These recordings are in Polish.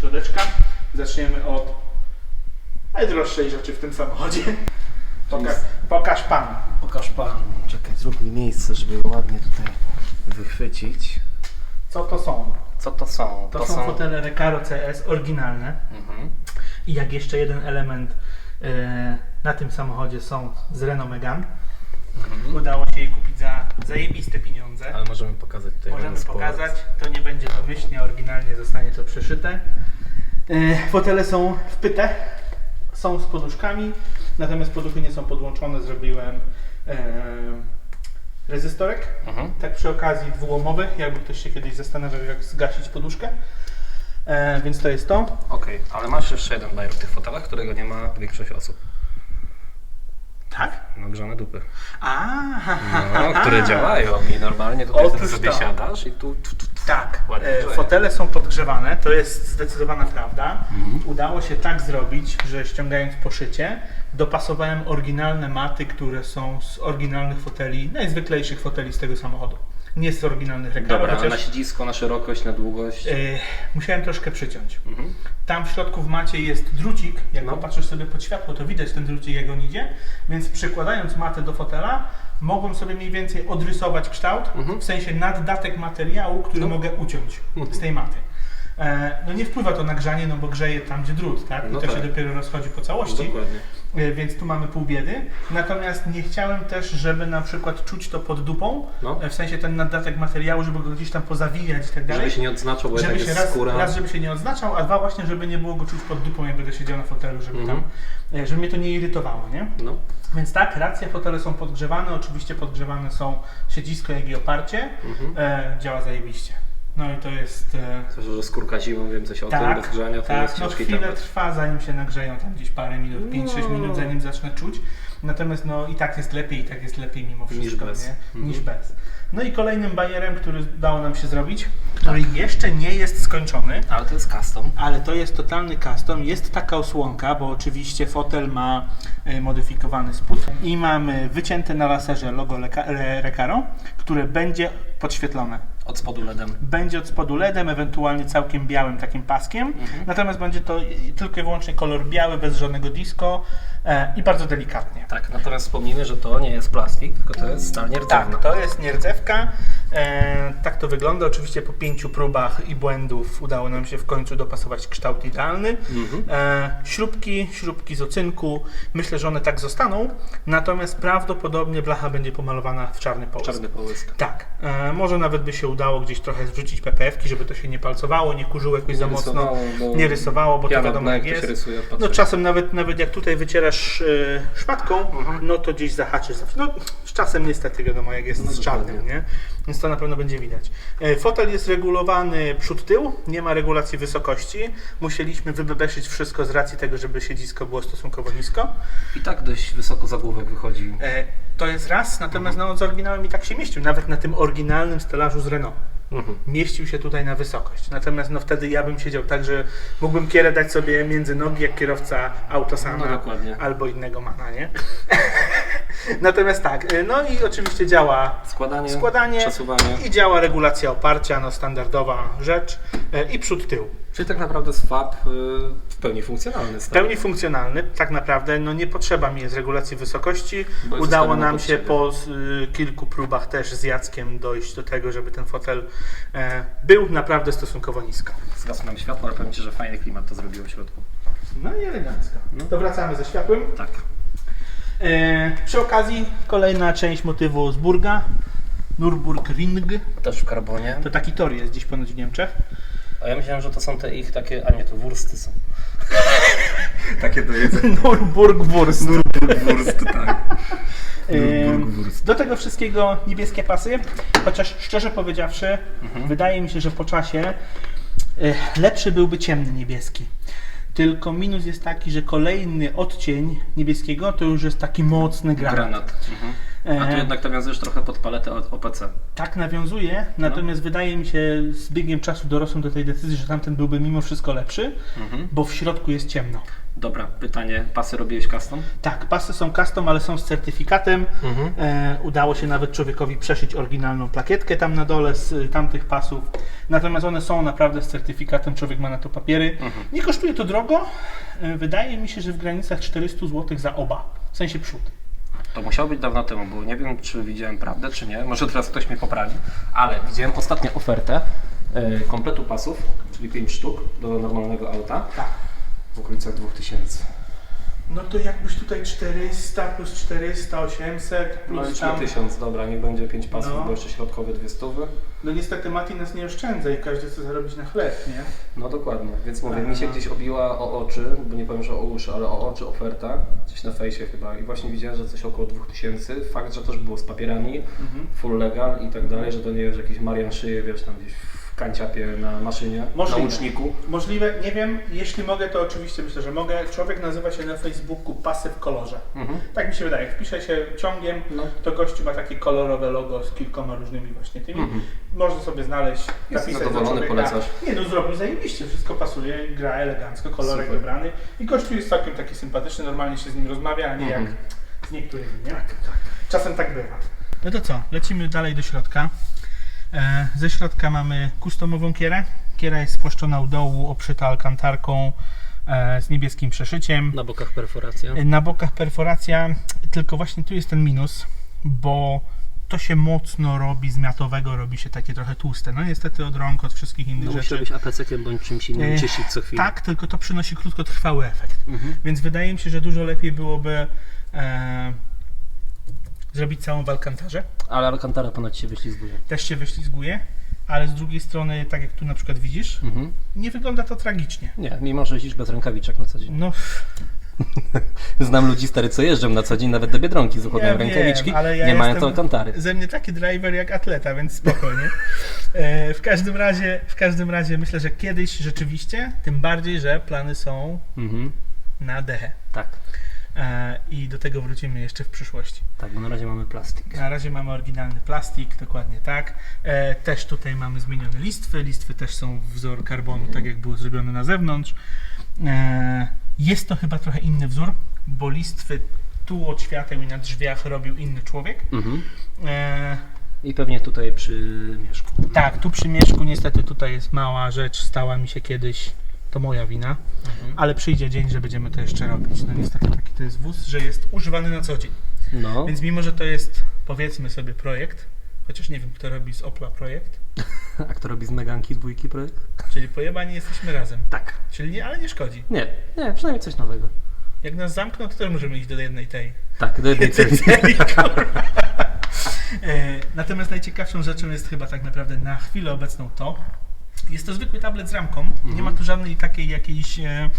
środeczka. Zaczniemy od najdroższej rzeczy w tym samochodzie. Pokaż, pokaż pan. Pokaż pan. Czekaj, zrób mi miejsce, żeby ładnie tutaj wychwycić. Co to są? Co to są? To, są, fotele Recaro CS oryginalne. Mhm. I jak jeszcze jeden element e, na tym samochodzie są z Renault Megane. Udało się je kupić za zajebiste pieniądze. Ale możemy pokazać tutaj Możemy sport. pokazać, to nie będzie domyślnie, oryginalnie zostanie to przeszyte. E, Fotele są wpyte, są z poduszkami, natomiast poduchy nie są podłączone. Zrobiłem e, rezystorek, Mhm. tak przy okazji dwułomowy, jakby ktoś się kiedyś zastanawiał, jak zgasić poduszkę. E, więc to jest to. Okej, ale masz jeszcze jeden bajer w tych fotelach, którego nie ma większość osób. Tak? Nagrzane dupy. A, No, które działają i normalnie tutaj Otóż sobie to. siadasz i tu... tu, tu, tu Tak, e, fotele są podgrzewane, to jest zdecydowana prawda. Mhm. Udało się tak zrobić, że ściągając poszycie, dopasowałem oryginalne maty, które są z oryginalnych foteli, najzwyklejszych foteli z tego samochodu. Nie z oryginalnych Recaro, Dobra, a na chociaż siedzisko, na szerokość, na długość. e, musiałem troszkę przyciąć. Mhm. Tam w środku w macie jest drucik, jak No. popatrzysz sobie pod światło, to widać ten drucik jak on idzie, więc przykładając matę do fotela, mogłem sobie mniej więcej odrysować kształt, Mhm. w sensie naddatek materiału, który No. mogę uciąć Mhm. z tej maty. E, no nie wpływa to na grzanie, no bo grzeje tam, gdzie drut, tak? I No to tak. się dopiero rozchodzi po całości. Dokładnie. E, Więc tu mamy pół biedy. Natomiast nie chciałem też, żeby na przykład czuć to pod dupą, No. e, w sensie ten naddatek materiału, żeby go gdzieś tam pozawijać i tak dalej. Żeby się nie odznaczał, bo Żeby się raz, skóra. raz, żeby się nie odznaczał, a dwa właśnie, żeby nie było go czuć pod dupą, jak będę siedział na fotelu, żeby Mhm. tam, e, żeby mnie to nie irytowało, nie? No. Więc tak, racja, fotele są podgrzewane, oczywiście podgrzewane są siedzisko, jak i oparcie, Mhm. e, działa zajebiście. No i to jest... E, Zwłaszcza, że skórka zimą, wiem coś o tym, tak, bez grzania, to tak, jest no ciężki chwilę temat. trwa, zanim się nagrzeją, tam gdzieś parę minut, 5-6 No. minut, zanim zacznę czuć. Natomiast no i tak jest lepiej, i tak jest lepiej mimo Niż wszystko, bez. nie? Mhm. Niż bez. No i kolejnym bajerem, który udało nam się zrobić, który Tak. jeszcze nie jest skończony, Ale to jest custom. ale to jest totalny custom. Jest taka osłonka, bo oczywiście fotel ma e, modyfikowany spód i mamy wycięte na laserze logo Recaro, które będzie podświetlone. Od spodu LEDem. Będzie od spodu LEDem, ewentualnie całkiem białym takim paskiem. Mhm. Natomiast będzie to tylko i wyłącznie kolor biały, bez żadnego disco e, i bardzo delikatnie. Tak, natomiast wspomnijmy, że to nie jest plastik, tylko to jest stal nierdzewna. Tak, to jest nierdzewka. E, tak to wygląda. Oczywiście po pięciu próbach i błędów udało nam się w końcu dopasować kształt idealny. Mhm. E, śrubki, śrubki z ocynku. Myślę, że one tak zostaną. Natomiast prawdopodobnie blacha będzie pomalowana w czarny połysk. Czarny połysk. Tak, e, może nawet by się udało gdzieś trochę wrzucić PPF-ki, żeby to się nie palcowało, nie kurzyło jakoś za mocno, nie rysowało, bo to wiadomo jak jest. rysuje No czasem nawet, nawet jak tutaj wycierasz e, szmatką, Mhm. no to gdzieś zahaczysz. No z czasem niestety wiadomo jak jest No, z czarnym, dokładnie. nie? Więc to na pewno będzie widać. E, fotel jest regulowany przód-tył, nie ma regulacji wysokości. Musieliśmy wybebeszyć wszystko z racji tego, żeby siedzisko było stosunkowo nisko. I tak dość wysoko zagłówek wychodzi. E, to jest raz, natomiast no, z oryginałem i tak się mieścił, nawet na tym oryginalnym stelażu z Renault Mhm. mieścił się tutaj na wysokość. Natomiast no wtedy ja bym siedział tak, że mógłbym kierę dać sobie między nogi jak kierowca Autosana No albo innego mana, nie? Natomiast tak, y, no i oczywiście działa Składanie, składanie przesuwanie. i działa regulacja oparcia, no standardowa rzecz y, i przód tył. Czyli tak naprawdę swap y, w pełni funkcjonalny W pełni funkcjonalny, tak naprawdę, no nie potrzeba mi jest regulacji wysokości. Bo Udało nam się siebie. po y, kilku próbach też z Jackiem dojść do tego, żeby ten fotel e, był naprawdę stosunkowo nisko. Zgasło nam światło, ale powiem Ci, że fajny klimat to zrobiło w środku. No i elegancko. To wracamy ze światłem. Tak. E, przy okazji kolejna część motywu z Burga. Nürburgring. Też w karbonie. To taki tor jest gdzieś ponoć w Niemczech. A ja myślałem, że to są te ich takie, a nie, to wursty są. takie do jedzenia. Nürburgwurst. Wursty, tak. Do tego wszystkiego niebieskie pasy, chociaż szczerze powiedziawszy, Mhm. wydaje mi się, że po czasie e, lepszy byłby ciemny niebieski. Tylko minus jest taki, że kolejny odcień niebieskiego to już jest taki mocny granat. Granat. Mhm. A tu E, jednak nawiązujesz trochę pod paletę OPC. Tak nawiązuje, natomiast wydaje mi się, z biegiem czasu dorosłem do tej decyzji, że tamten byłby mimo wszystko lepszy, Mhm. bo w środku jest ciemno. Dobra, pytanie. Pasy robiłeś custom? Tak, pasy są custom, ale są z certyfikatem. Mhm. E, udało się nawet człowiekowi przeszyć oryginalną plakietkę tam na dole z y, tamtych pasów. Natomiast one są naprawdę z certyfikatem, człowiek ma na to papiery. Nie kosztuje to drogo. E, wydaje mi się, że w granicach 400 zł za oba, w sensie przód. To musiało być dawno temu, bo nie wiem, czy widziałem prawdę, czy nie. Może teraz ktoś mnie poprawi. Ale widziałem ostatnio ofertę e, kompletu pasów, czyli 5 sztuk do normalnego auta. Tak. W okolicach 2000. No to jakbyś tutaj 400 plus 400, 800 No plus liczmy tam... 1000, dobra, niech będzie 5 pasów, No. bo jeszcze środkowe dwie stówy. No niestety Mati nas nie oszczędza i każdy chce zarobić na chleb, nie? No dokładnie, więc mówię, Aha. mi się gdzieś obiła o oczy, bo nie powiem, że o uszy, ale o oczy oferta, coś na fejsie chyba i właśnie widziałem, że coś około 2000, fakt, że też było z papierami, Mhm. full legal i tak dalej, że to nie jest jakiś Marian szyje, wiesz, tam gdzieś w kanciapie na maszynie, Możliwe. na łuczniku. Możliwe, nie wiem, jeśli mogę, to oczywiście myślę, że mogę. Człowiek nazywa się na Facebooku Pasy w kolorze. Mhm. Tak mi się wydaje, jak wpisze się ciągiem, No. to gościu ma takie kolorowe logo z kilkoma różnymi właśnie tymi. Mhm. Można sobie znaleźć, napisać do zadowolony, człowieka. polecasz? Nie no, zrobił zajebiście, wszystko pasuje, gra elegancko, kolorek Super. wybrany i gościu jest całkiem taki sympatyczny, normalnie się z nim rozmawia, a nie Mhm. jak z niektórymi, nie? Czasem tak bywa. No to co, lecimy dalej do środka. E, ze środka mamy customową kierę. Kiera jest spłaszczona u dołu, obszyta alkantarką e, z niebieskim przeszyciem. Na bokach perforacja. Na bokach perforacja, tylko właśnie tu jest ten minus, bo to się mocno robi z miatowego, robi się takie trochę tłuste. No niestety od rąk, od wszystkich innych No rzeczy. musiałbyś APC-kiem bądź czymś innym E, czyścić co chwilę. Tak, tylko to przynosi krótkotrwały efekt. Mhm. Więc wydaje mi się, że dużo lepiej byłoby e, zrobić całą w alkantarze. Ale Alcantara ponad się wyślizguje. Też się wyślizguje, ale z drugiej strony, tak jak tu na przykład widzisz, Mhm. nie wygląda to tragicznie. Nie, mimo że jeździsz bez rękawiczek na co dzień. No, Znam ludzi stary, co jeżdżą na co dzień, nawet do Biedronki z zakładają Ja wiem, rękawiczki, ale ja nie mają jestem- to Alcantary. ze mnie taki driver jak atleta, więc spokojnie. E, w każdym razie, w każdym razie myślę, że kiedyś rzeczywiście, tym bardziej, że plany są Mhm. na dechę. Tak, I do tego wrócimy jeszcze w przyszłości. tak, bo na razie mamy plastik. Na razie mamy oryginalny plastik, dokładnie tak. E, też tutaj mamy zmienione listwy. Listwy też są wzór karbonu, tak jak było zrobione na zewnątrz. E, jest to chyba trochę inny wzór, bo listwy tu od świateł i na drzwiach robił inny człowiek. Mhm. E, I pewnie tutaj przy mieszku. tak, tu przy mieszku niestety tutaj jest mała rzecz, stała mi się kiedyś. To moja wina, Mhm. ale przyjdzie dzień, że będziemy to jeszcze robić. No niestety taki to jest wóz, że jest używany na co dzień. No, Więc mimo, że to jest powiedzmy sobie projekt, chociaż nie wiem kto robi z Opla projekt, a kto robi z Meganki dwójki projekt? czyli pojebani jesteśmy razem. Tak. Czyli nie, ale nie szkodzi. Nie, nie, przynajmniej coś nowego. Jak nas zamkną, to też możemy iść do jednej tej. Tak, do jednej celi, kurwa. E, Natomiast najciekawszą rzeczą jest chyba tak naprawdę na chwilę obecną to. Jest to zwykły tablet z ramką. Nie ma tu żadnej takiej jakiejś e,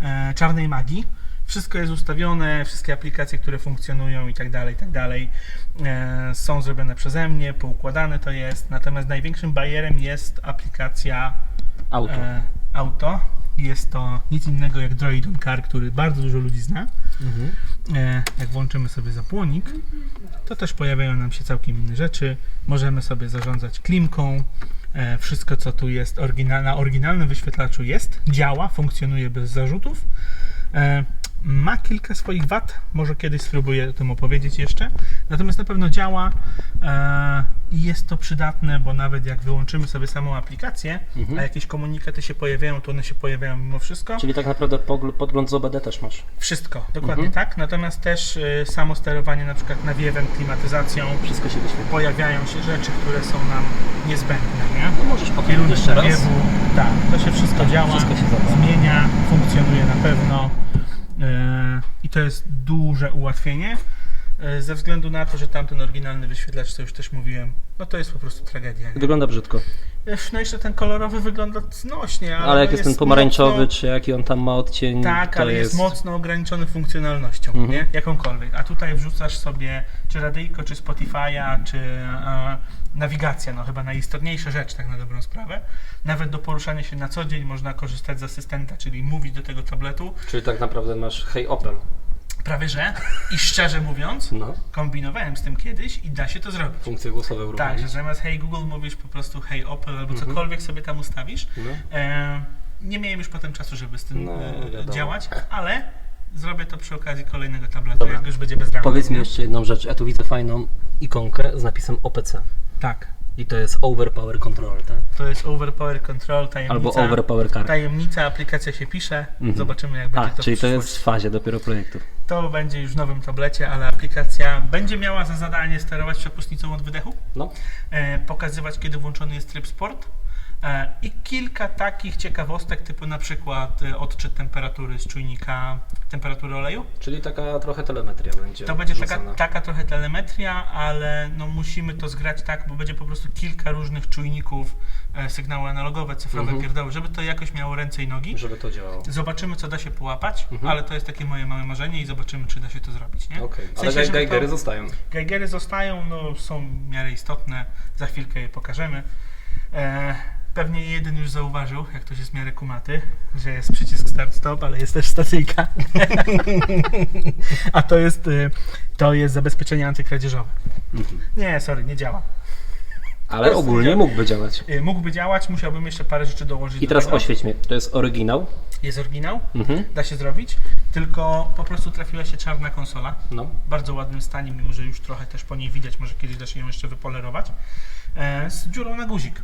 e, czarnej magii. Wszystko jest ustawione, wszystkie aplikacje, które funkcjonują i tak dalej, i tak dalej, e, są zrobione przeze mnie, poukładane to jest. Natomiast największym bajerem jest aplikacja Auto. e, auto. Jest to nic innego jak Droid on Car, który bardzo dużo ludzi zna. Mhm. E, jak włączymy sobie zapłonik, to też pojawiają nam się całkiem inne rzeczy. Możemy sobie zarządzać klimką. E, wszystko, co tu jest oryginal, na oryginalnym wyświetlaczu jest, działa, funkcjonuje bez zarzutów. E, ma kilka swoich wad, może kiedyś spróbuję o tym opowiedzieć jeszcze. Natomiast na pewno działa e, i jest to przydatne, bo nawet jak wyłączymy sobie samą aplikację, Mhm. a jakieś komunikaty się pojawiają, to one się pojawiają mimo wszystko. Czyli tak naprawdę podgląd z OBD też masz. Wszystko, dokładnie Mhm. tak. Natomiast też y, samo sterowanie na przykład nawiewem, klimatyzacją, Wszystko się wyświetla. pojawiają się rzeczy, które są nam niezbędne, nie? No możesz Kierunek jeszcze raz. nawiewu, tak, to się wszystko Tak, działa, wszystko się zmienia, funkcjonuje na pewno i to jest duże ułatwienie. y, Ze względu na to, że tamten oryginalny wyświetlacz, co już też mówiłem, no to jest po prostu tragedia. Nie? Wygląda brzydko. No jeszcze ten kolorowy wygląda znośnie, ale, Ale jak no jest ten pomarańczowy, mocno- czy jaki on tam ma odcień, tak, to ale jest... jest... mocno ograniczony funkcjonalnością, Mhm. nie? Jakąkolwiek. A tutaj wrzucasz sobie czy radyjko, czy Spotify'a, czy e, nawigacja, no chyba najistotniejsza rzecz, tak na dobrą sprawę. Nawet do poruszania się na co dzień można korzystać z asystenta, czyli mówić do tego tabletu. Czyli tak naprawdę masz Hej Opel. Prawie że. I szczerze mówiąc, No. kombinowałem z tym kiedyś i da się to zrobić. Funkcje głosowe Tak, uruchomić. że zamiast Hey Google mówisz po prostu Hey Opel albo Mhm. cokolwiek sobie tam ustawisz. No. E, nie miałem już potem czasu, żeby z tym No, e, wiadomo. działać, ale zrobię to przy okazji kolejnego tabletu, Dobra. jak już będzie bez ramy. Powiedz mi jeszcze jedną rzecz. Ja tu widzę fajną ikonkę z napisem OPC. Tak, I to jest Overpower Controller, tak? to jest Overpower Control, tajemnica. Albo Overpower Car. Tajemnica, aplikacja się pisze, Mhm. zobaczymy jak będzie A, to w czyli to jest w fazie dopiero projektu. To będzie już w nowym tablecie, ale aplikacja będzie miała za zadanie sterować przepustnicą od wydechu, No. e, pokazywać kiedy włączony jest tryb sport i kilka takich ciekawostek typu na przykład e, odczyt temperatury z czujnika temperatury oleju. Czyli taka trochę telemetria będzie To będzie taka, taka trochę telemetria, ale no musimy to zgrać tak, bo będzie po prostu kilka różnych czujników, e, sygnały analogowe, cyfrowe, Mhm. pierdoły, żeby to jakoś miało ręce i nogi. Żeby to działało. Zobaczymy, co da się połapać, Mhm. ale to jest takie moje małe marzenie i zobaczymy, czy da się to zrobić, nie? Okej, W ale sensie, żeby Geigery to- zostają. Geigery zostają, no, są w miarę istotne, za chwilkę je pokażemy. E, pewnie jeden już zauważył, jak ktoś jest w miarę kumaty, że jest przycisk start-stop, ale jest też stacyjka. A to jest, y, to jest zabezpieczenie antykradzieżowe. Mhm. Nie, sorry, nie działa. Ale ogólnie mógłby działać. Y, mógłby działać, musiałbym jeszcze parę rzeczy dołożyć I do teraz tego. oświeć mnie. To jest oryginał. Jest oryginał, Mhm. da się zrobić, tylko po prostu trafiła się czarna konsola. No. w bardzo ładnym stanie, mimo że już trochę też po niej widać, może kiedyś da się ją jeszcze wypolerować, e, z dziurą na guzik.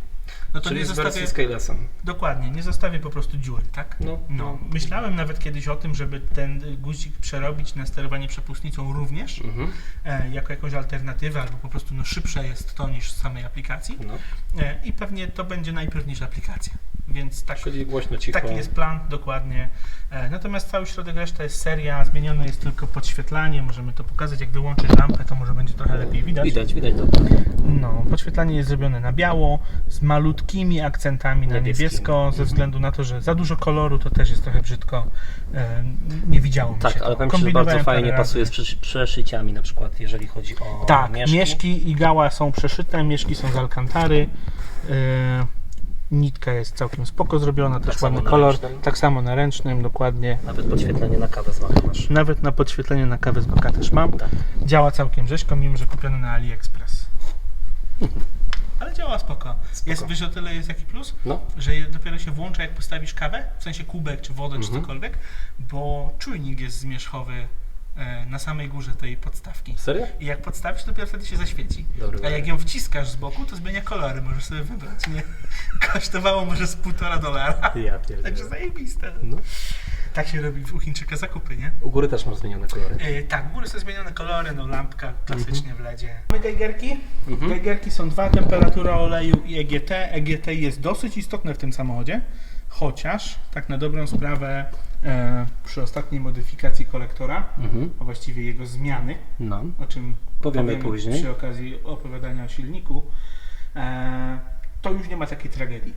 No to Czyli nie z zostawię, wersji Scalelessem. dokładnie, nie zostawię po prostu dziury, tak? No, No, no. myślałem nawet kiedyś o tym, żeby ten guzik przerobić na sterowanie przepustnicą również, Mhm. e, jako jakąś alternatywę, albo po prostu no, szybsze jest to niż z samej aplikacji. No. E, I pewnie to będzie najpierw niż aplikacja. Więc tak, Czyli głośno, cicho. Taki jest plan, dokładnie. E, Natomiast cały środek reszta jest seria, zmienione jest tylko podświetlanie, możemy to pokazać, jak wyłączyć lampę, to może będzie trochę lepiej widać. Widać, widać dobrze. No, podświetlanie jest zrobione na biało, z malutkimi akcentami na niebiesko, ze względu na to, że za dużo koloru to też jest trochę brzydko. E, Nie widziało mi Tak, się to. ale powiem Ci, że bardzo fajnie pasuje z przesz- przeszyciami na przykład, jeżeli chodzi o Tak, mieszki. mieszki i gała są przeszyte, mieszki są z alkantary. E, Nitka jest całkiem spoko zrobiona, też samo ładny kolor. ręcznym. Tak samo na ręcznym, dokładnie. Nawet podświetlenie na kawę z machem masz. Nawet na podświetlenie na kawę z boka też mam. Tak. Działa całkiem rzeźko, mimo że kupiony na AliExpress. Ale działa spoko. Spoko. Jest, wiesz o tyle jest jaki plus? No, Że dopiero się włącza jak postawisz kawę, w sensie kubek czy wodę czy Mhm. cokolwiek, bo czujnik jest zmierzchowy e, na samej górze tej podstawki. serio? I jak podstawisz, to dopiero wtedy się zaświeci. Dobry A jak ją wciskasz z boku, to zmienia kolory, możesz sobie wybrać, nie? Kosztowało może z półtora dolara. Ja pierdzielę. Także zajebiste. No. Tak się robi u Chińczyka zakupy, nie? U góry też masz zmienione kolory. E, tak, w górę są zmienione kolory, no lampka klasycznie w LEDzie. Mamy geigerki. Mhm. Geigerki są dwa, temperatura oleju i EGT. EGT jest dosyć istotne w tym samochodzie, chociaż tak na dobrą sprawę e, przy ostatniej modyfikacji kolektora, Mhm. a właściwie jego zmiany, No. o czym Powiemy powiemy później. przy okazji opowiadania o silniku, e, to już nie ma takiej tragedii.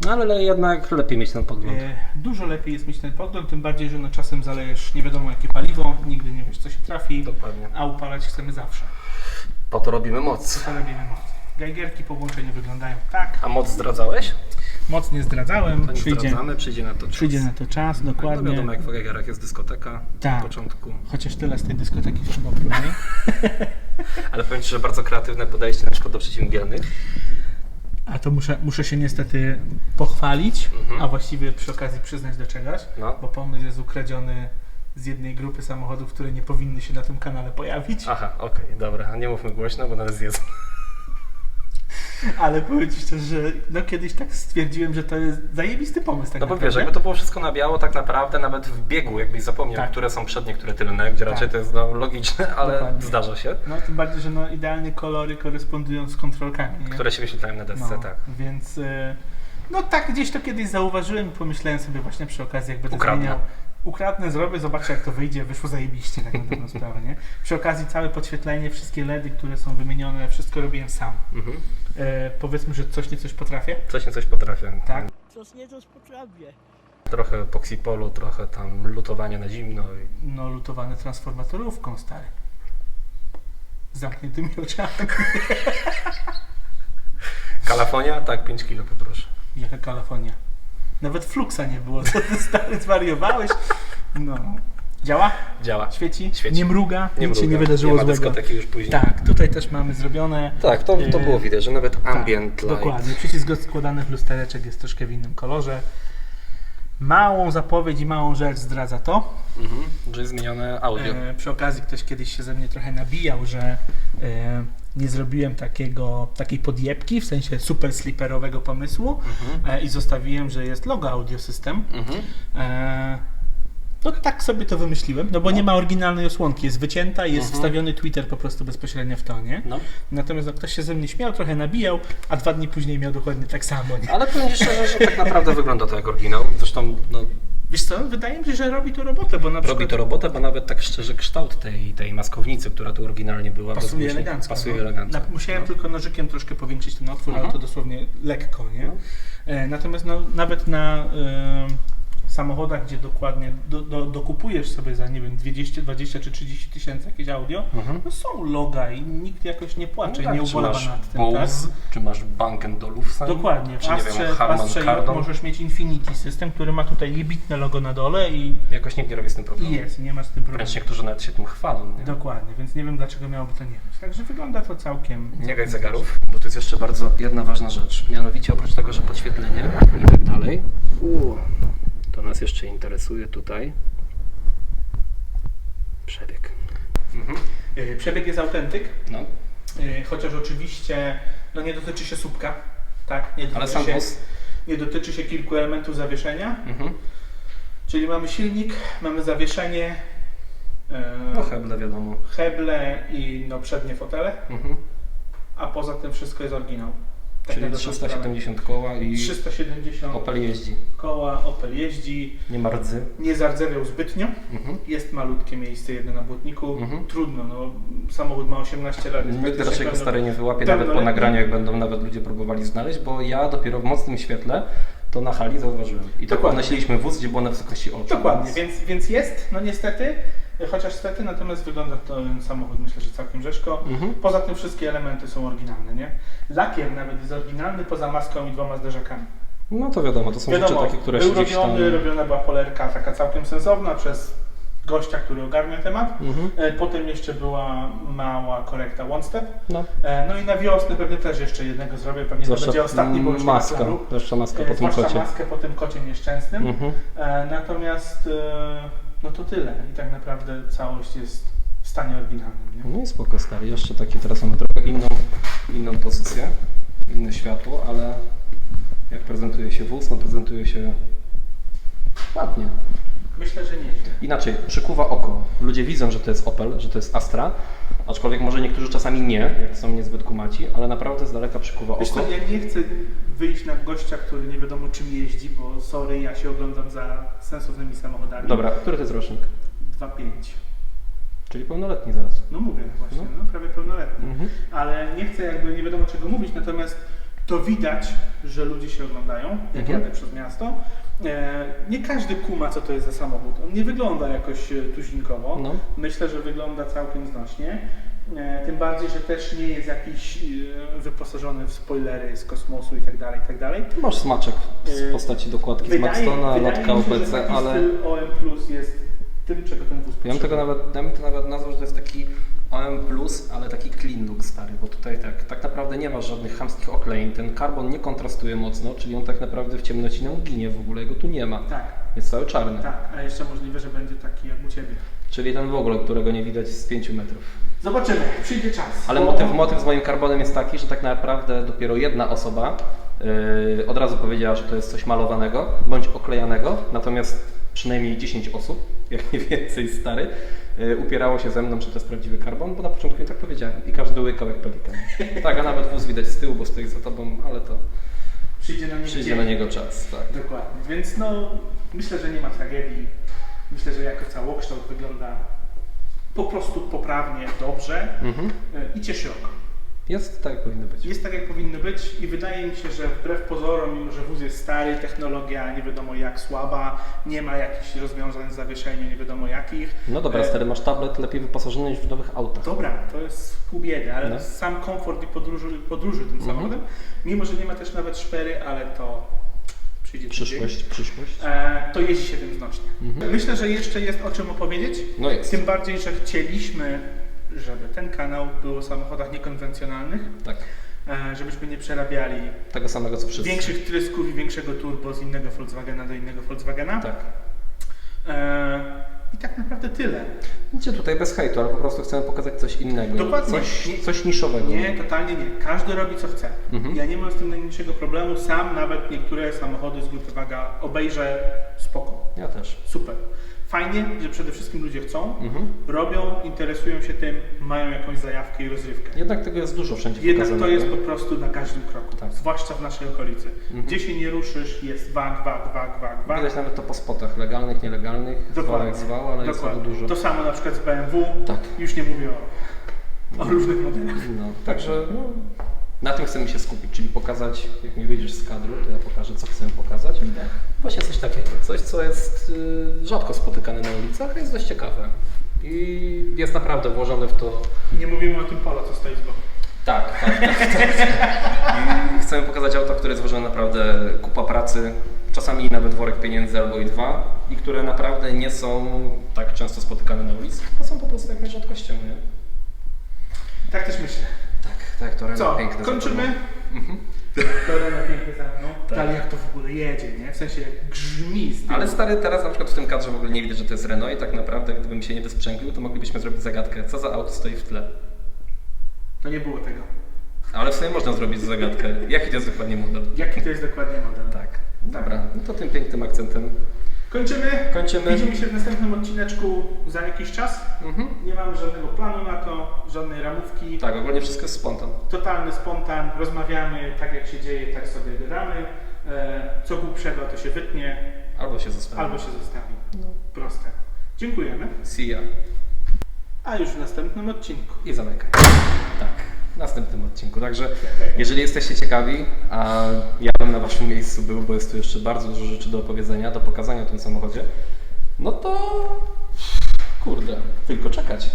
No ale jednak lepiej mieć ten pogląd. E, dużo lepiej jest mieć ten pogląd, tym bardziej, że no czasem zalejesz nie wiadomo jakie paliwo, nigdy nie wiesz co się trafi, Dokładnie. a upalać chcemy zawsze. Po to robimy moc. To robimy moc. Geigerki po włączeniu wyglądają tak. A moc zdradzałeś? Moc nie zdradzałem, To nie przyjdzie, zdradzamy, przyjdzie na to czas. przyjdzie na to czas, No dokładnie. wiadomo, jak w Geigerach jest dyskoteka Tak. na początku. Chociaż tyle z tej dyskoteki trzeba później. Ale powiem Ci, że bardzo kreatywne podejście na przykład do przeciwmgielnych. A to muszę, muszę się niestety pochwalić, Mhm. a właściwie przy okazji przyznać do czegoś, No. bo pomysł jest ukradziony z jednej grupy samochodów, które nie powinny się na tym kanale pojawić. Aha, okej, dobra. Nie mówmy głośno, bo nas zjedzą. Ale powiem Ci szczerze, że no kiedyś tak stwierdziłem, że to jest zajebisty pomysł. Tak No bo wiesz, jakby to było wszystko na biało, tak naprawdę nawet w biegu, jakbyś zapomniał, Tak. które są przednie, które tylne, gdzie raczej Tak. to jest no, logiczne, ale Dokładnie. zdarza się, No tym bardziej, że no idealnie kolory korespondują z kontrolkami. Nie? które się wyświetlają na desce, no, tak. Więc y, no tak gdzieś to kiedyś zauważyłem i pomyślałem sobie właśnie przy okazji, jak będę Ukradnę. zmieniał. Ukradnę, zrobię, zobaczę jak to wyjdzie, wyszło zajebiście tak na dobrą sprawę, nie? Przy okazji całe podświetlenie, wszystkie LEDy, które są wymienione, wszystko robiłem sam. Mhm. E, powiedzmy, że coś nie coś potrafię. Coś nie coś potrafię. Tak. Coś nie coś potrafię. Trochę epoksipolu, trochę tam lutowania na zimno. I... No lutowane transformatorówką, stary. Z zamkniętymi oczami. Kalafonia? Tak, 5 kilo poproszę. Jaka Kalifornia. Nawet fluxa nie było, co ty stary zwariowałeś. No. Działa? Działa. Świeci? Świeci. Nie mruga? Nie Nic się nie mruga. wydarzyło nie ma złego. dyskoteki już później. Tak, tutaj też mamy zrobione. Tak, to, to było widać, że nawet ambient tak, light. Dokładnie. Przycisk składany w lustereczek jest troszkę w innym kolorze. Małą zapowiedź i małą rzecz zdradza to. Mhm. Że jest zmienione audio. E, przy okazji ktoś kiedyś się ze mnie trochę nabijał, że e, nie zrobiłem takiego, takiej podjebki, w sensie super sliperowego pomysłu Mhm. e, i zostawiłem, że jest logo audio system. Mhm. E, no tak sobie to wymyśliłem, no bo nie ma oryginalnej osłonki, jest wycięta i jest Mhm. wstawiony Twitter po prostu bezpośrednio w to, nie? No. Natomiast no, ktoś się ze mnie śmiał, trochę nabijał, a dwa dni później miał dokładnie tak samo, nie? Ale powiem szczerze, że tak naprawdę wygląda to jak oryginał. Zresztą no, Wiesz co, wydaje mi się, że robi to robotę, bo na robi przykład to robotę, bo nawet tak szczerze kształt tej, tej maskownicy, która tu oryginalnie była, pasuje elegancko. pasuje no. elegancko. Musiałem no. tylko nożykiem troszkę powiększyć ten otwór, Mhm. ale to dosłownie lekko, nie? No. E, natomiast no, nawet na e, samochodach, gdzie dokładnie do, do, dokupujesz sobie za, nie wiem, 200, 20 czy 30 tysięcy jakieś audio, Mhm. no są loga i nikt jakoś nie płacze, No tak, nie czy ubolewa masz nad tym, tak? Bose, czy masz Bang Olufsen, Dokładnie, w czy nie Astrze, wiem, w Harman Astrze Kardon. możesz mieć Infinity System, który ma tutaj jebitne logo na dole i, Jakoś nikt nie robi z tym i problemu. jest, nie ma z tym problemu. Wręcz niektórzy nawet się tym chwalą. Nie? Dokładnie, więc nie wiem dlaczego miałoby to nie być. Także wygląda to całkiem... Nie gaj zegarów, bo to jest jeszcze bardzo jedna ważna rzecz. Mianowicie oprócz tego, że podświetlenie i tak dalej, to nas jeszcze interesuje tutaj przebieg. Mhm. E, Przebieg jest autentyk, No, e, chociaż oczywiście no nie dotyczy się słupka, tak? Nie ale dotyczy, sam się, wóz. nie dotyczy się kilku elementów zawieszenia, Mhm. czyli mamy silnik, mamy zawieszenie, e, No heble wiadomo. heble i no, przednie fotele, Mhm. a poza tym wszystko jest oryginał. Tak Czyli dobrą 370 koła sprawę. i 370 Opel jeździ. koła, Opel jeździ, Nie ma rdzy. nie zardzewiał zbytnio, Mhm. jest malutkie miejsce jedno na błotniku, Mhm. trudno, no, samochód ma 18 lat. jest praktycznie raczej go pełno- stary nie wyłapie, nawet po pełnoletni. nagraniu, jak będą nawet ludzie próbowali znaleźć, bo ja dopiero w mocnym świetle to na hali zauważyłem. I to Dokładnie. podnosiliśmy wóz, gdzie było na wysokości oczu. Dokładnie, więc, więc jest, no niestety, chociaż stety, natomiast wygląda to ten samochód myślę, że całkiem rzeszko. Mhm. Poza tym wszystkie elementy są oryginalne, nie? Lakier nawet jest oryginalny poza maską i dwoma zderzakami. No to wiadomo, to są Wiadomo, rzeczy takie, które był się gdzieś tam... robiony, robiona była polerka taka całkiem sensowna przez gościa, który ogarnia temat. Mhm. E, Potem jeszcze była mała korekta one step. No. E, No i na wiosnę pewnie też jeszcze jednego zrobię, pewnie to Zwłaszcza będzie ostatni, bo już nie ma maska, planu. zwłaszcza maska E, po tym Zwłaszcza kocie. maskę po tym kocie nieszczęsnym. Mhm. E, Natomiast e, no to tyle i tak naprawdę całość jest w stanie oryginalnym. Nie? No i spoko stary, jeszcze taki teraz mamy trochę inną, inną pozycję, inne światło, ale jak prezentuje się wóz, no prezentuje się ładnie. Myślę, że nieźle. Inaczej, przykuwa oko. Ludzie widzą, że to jest Opel, że to jest Astra, aczkolwiek może niektórzy czasami nie, jak są niezbyt kumaci, ale naprawdę z daleka przykuwa Wiesz oko. co, ja nie chcę wyjść na gościa, który nie wiadomo czym jeździ, bo sorry, ja się oglądam za sensownymi samochodami. Dobra, który to jest rocznik? 2.5. Czyli pełnoletni zaraz. No mówię właśnie, No. no, prawie pełnoletni. Mhm. Ale nie chcę jakby nie wiadomo czego mówić, natomiast to widać, że ludzie się oglądają, jak Mhm. jadę przez miasto. E, nie każdy kuma, co to jest za samochód. On nie wygląda jakoś e, tuzinkowo. No. Myślę, że wygląda całkiem znośnie. E, tym bardziej, że też nie jest jakiś wyposażony w spoilery z kosmosu i tak dalej, i tak dalej. Masz smaczek w postaci dokładki z Maxtona, wydaje lotka OPC, ale styl OM Plus jest tym, czego ten wóz ja bym tego potrzebuje. nawet, ja bym to nawet nazwał, że to jest taki OM+, ale taki clean look stary, bo tutaj tak, tak naprawdę nie ma żadnych chamskich oklejeń, ten karbon nie kontrastuje mocno, czyli on tak naprawdę w ciemności nam ginie w ogóle, jego tu nie ma, Tak, jest cały czarny. tak, a jeszcze możliwe, że będzie taki jak u Ciebie. Czyli ten w ogóle, którego nie widać z 5 metrów. Zobaczymy, przyjdzie czas. Ale motyw, motyw z moim karbonem jest taki, że tak naprawdę dopiero jedna osoba yy, od razu powiedziała, że to jest coś malowanego bądź oklejanego, natomiast przynajmniej 10 osób, jak nie więcej stary, yy, upierało się ze mną, że to jest prawdziwy karbon, bo na początku nie tak powiedziałem i każdy łykał jak pelikan. Tak, a nawet wóz widać z tyłu, bo stoi za tobą, ale to Przyjdzie na niego przyjdzie na niego czas. Tak. Dokładnie, więc no myślę, że nie ma tragedii. Myślę, że jako całokształt wygląda po prostu poprawnie, dobrze Mhm. e, i cieszy oko. Jest tak, jak powinno być. Jest tak, jak powinno być i wydaje mi się, że wbrew pozorom, mimo że wóz jest stary, technologia nie wiadomo jak słaba, nie ma jakichś rozwiązań z zawieszeniem nie wiadomo jakich. No dobra, E, stary, masz tablet lepiej wyposażony niż w nowych autach. Dobra, to jest pół biedy, ale No. sam komfort i podróży, podróży tym Mhm. samochodem, mimo że nie ma też nawet szpery, ale to przyjdzie. Przyszłość, przyszłość. E, to jeździ się tym znośnie. Mhm. Myślę, że jeszcze jest o czym opowiedzieć. No jest. Tym bardziej, że chcieliśmy, żeby ten kanał był o samochodach niekonwencjonalnych. Tak. e, żebyśmy nie przerabiali Tego samego co wszyscy. większych trysków i większego turbo z innego Volkswagena do innego Volkswagena. Tak. E, I tak naprawdę tyle. Idzie tutaj bez hejtu, ale po prostu chcemy pokazać coś innego. Dokładnie. Coś, Nie- coś niszowego. Nie, totalnie nie. Każdy robi co chce. Mhm. Ja nie mam z tym najmniejszego problemu. Sam nawet niektóre samochody z grupy Waga obejrzę spoko. Ja też. Super. Fajnie, że przede wszystkim ludzie chcą, Mhm. robią, interesują się tym, mają jakąś zajawkę i rozrywkę. Jednak tego jest dużo wszędzie Jednak to jest po prostu na każdym kroku, Tak. zwłaszcza w naszej okolicy. Mhm. Gdzie się nie ruszysz, jest wag, wag, wag, wag, wag. Widać nawet to po spotach, legalnych, nielegalnych, zwał jak zwał, ale jest Dokładnie. dużo. To samo na przykład z BMW, Tak. już nie mówię o, o różnych modelach. No, także no, na tym chcemy się skupić, czyli pokazać, jak mi wyjdziesz z kadru, to ja pokażę, co chcemy pokazać. Właśnie coś takiego, coś, co jest y, rzadko spotykane na ulicach, a jest dość ciekawe. I jest naprawdę włożone w to Nie mówimy o tym polo, co stoi z boku. Tak, tak, tak, tak. I chcemy pokazać auto, które złożyło naprawdę kupa pracy, czasami nawet worek pieniędzy albo i dwa, i które naprawdę nie są tak często spotykane na ulicy, tylko są po prostu jakąś rzadkością, nie? Tak też myślę. Tak, tak, to Co, piękne. kończymy? za Mhm. Korona pięknie za mną. Tak. Ale jak to w ogóle jedzie, nie? W sensie jak grzmi z tyłu. Ale stary, teraz na przykład w tym kadrze w ogóle nie widać, że to jest Renault i tak naprawdę gdybym się nie wysprzęglił, to moglibyśmy zrobić zagadkę, co za auto stoi w tle. To nie było tego. Ale w sumie można zrobić zagadkę, jaki to jest dokładnie model. Jaki to jest dokładnie model? Tak, dobra, no to tym pięknym akcentem Kończymy. kończymy. Widzimy się w następnym odcineczku za jakiś czas. Mhm. Nie mamy żadnego planu na to, żadnej ramówki. Tak, ogólnie wszystko jest spontan. Totalny spontan. Rozmawiamy tak jak się dzieje, tak sobie gadamy. E, co głupszego to się wytnie, Albo się zostawi. albo się zostawi. Proste. Dziękujemy. See ya. A już w następnym odcinku. I zamykaj. Tak, w następnym odcinku. Także jeżeli jesteście ciekawi, a ja bym na waszym miejscu był, bo jest tu jeszcze bardzo dużo rzeczy do opowiedzenia, do pokazania o tym samochodzie, no to kurde, tylko czekać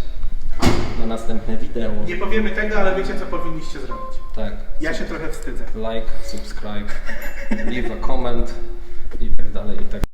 na następne wideo. Nie powiemy tego, ale wiecie co powinniście zrobić. Tak. Ja się trochę wstydzę. Like, subscribe, leave a comment i tak dalej, i tak